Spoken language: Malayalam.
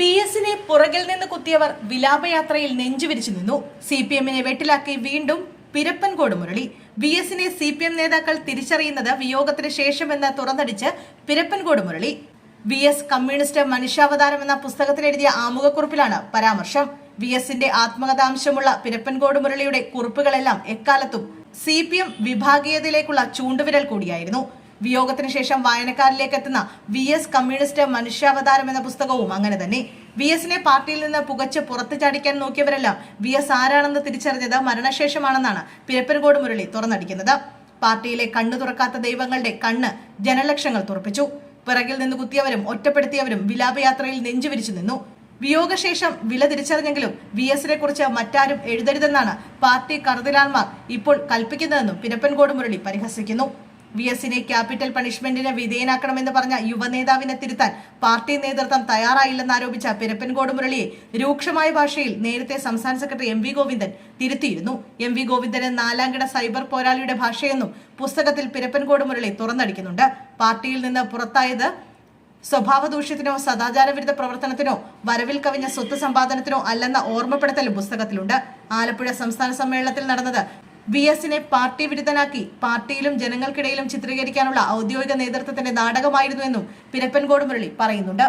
വി എസിനെ പുറകിൽ നിന്ന് കുത്തിയവർ വിലാപയാത്രയിൽ നെഞ്ചുവിരിച്ചു നിന്നു. സി പി എമ്മിനെ വെട്ടിലാക്കി വീണ്ടും പിരപ്പൻകോട് മുരളി. വി എസിനെ സി പി എം നേതാക്കൾ തിരിച്ചറിയുന്നത് വിയോഗത്തിന് ശേഷമെന്ന് തുറന്നടിച്ച് Pirappancode Murali. V S communist മനുഷ്യാവതാരം എന്ന പുസ്തകത്തിലെഴുതിയ ആമുഖക്കുറിപ്പിലാണ് പരാമർശം. വി എസിന്റെ ആത്മകഥാംശമുള്ള പിരപ്പൻകോട് മുരളിയുടെ കുറിപ്പുകളെല്ലാം എക്കാലത്തും സി പി എം വിഭാഗീയതയിലേക്കുള്ള ചൂണ്ടുവിരൽ കൂടിയായിരുന്നു. വിയോഗത്തിന് ശേഷം വായനക്കാരിലേക്ക് എത്തുന്ന വി എസ് കമ്മ്യൂണിസ്റ്റ് മനുഷ്യാവതാരം എന്ന പുസ്തകവും അങ്ങനെ തന്നെ. വി എസിനെ പാർട്ടിയിൽ നിന്ന് പുകച്ച് പുറത്തു ചാടിക്കാൻ നോക്കിയവരെല്ലാം വി എസ് ആരാണെന്ന് തിരിച്ചറിഞ്ഞത് മരണശേഷമാണെന്നാണ് പിരപ്പൻകോട് മുരളി തുറന്നടിക്കുന്നത്. പാർട്ടിയിലെ കണ്ണു തുറക്കാത്ത ദൈവങ്ങളുടെ കണ്ണ് ജനലക്ഷങ്ങൾ തുറപ്പിച്ചു. പിറകിൽ നിന്ന് കുത്തിയവരും ഒറ്റപ്പെടുത്തിയവരും വിലാപയാത്രയിൽ നെഞ്ചുവിരിച്ചു നിന്നു. വിയോഗശേഷം വില തിരിച്ചറിഞ്ഞെങ്കിലും വി എസിനെ കുറിച്ച് മറ്റാരും എഴുതരുതെന്നാണ് പാർട്ടി കറുതിലാന്മാർ ഇപ്പോൾ കൽപ്പിക്കുന്നതെന്നും പിരപ്പൻകോട് മുരളി പരിഹസിക്കുന്നു. വി എസിനെ ക്യാപിറ്റൽ പണിഷ്മെന്റിന് വിധേയനാക്കണമെന്ന് പറഞ്ഞ യുവനേതാവിനെ തിരുത്താൻ പാർട്ടി നേതൃത്വം തയ്യാറായില്ലെന്ന് ആരോപിച്ച പിരപ്പൻകോട് മുരളിയെ രൂക്ഷമായ ഭാഷയിൽ നേരത്തെ സംസ്ഥാന സെക്രട്ടറി എം വി ഗോവിന്ദൻ തിരുത്തിയിരുന്നു. എം വി ഗോവിന്ദന് നാലാംകിട സൈബർ പോരാളിയുടെ ഭാഷയെന്നും പുസ്തകത്തിൽ പിരപ്പൻകോട് മുരളി തുറന്നടിക്കുന്നുണ്ട്. പാർട്ടിയിൽ നിന്ന് പുറത്തായത് സ്വഭാവദൂഷ്യത്തിനോ സദാചാരവിരുദ്ധ പ്രവർത്തനത്തിനോ വരവിൽ കവിഞ്ഞ സ്വത്ത് സമ്പാദനത്തിനോ അല്ലെന്ന ഓർമ്മപ്പെടുത്തലും പുസ്തകത്തിലുണ്ട്. ആലപ്പുഴ സംസ്ഥാന സമ്മേളനത്തിൽ നടന്നത് വി എസിനെ പാർട്ടി വിരുദ്ധനാക്കി. പാർട്ടിയിലും ജനങ്ങൾക്കിടയിലും ചിത്രീകരിക്കാനുള്ള ഔദ്യോഗിക നേതൃത്വത്തിന്റെ നാടകമായിരുന്നുവെന്നും പിരപ്പൻകോട് മുരളി പറയുന്നുണ്ട്.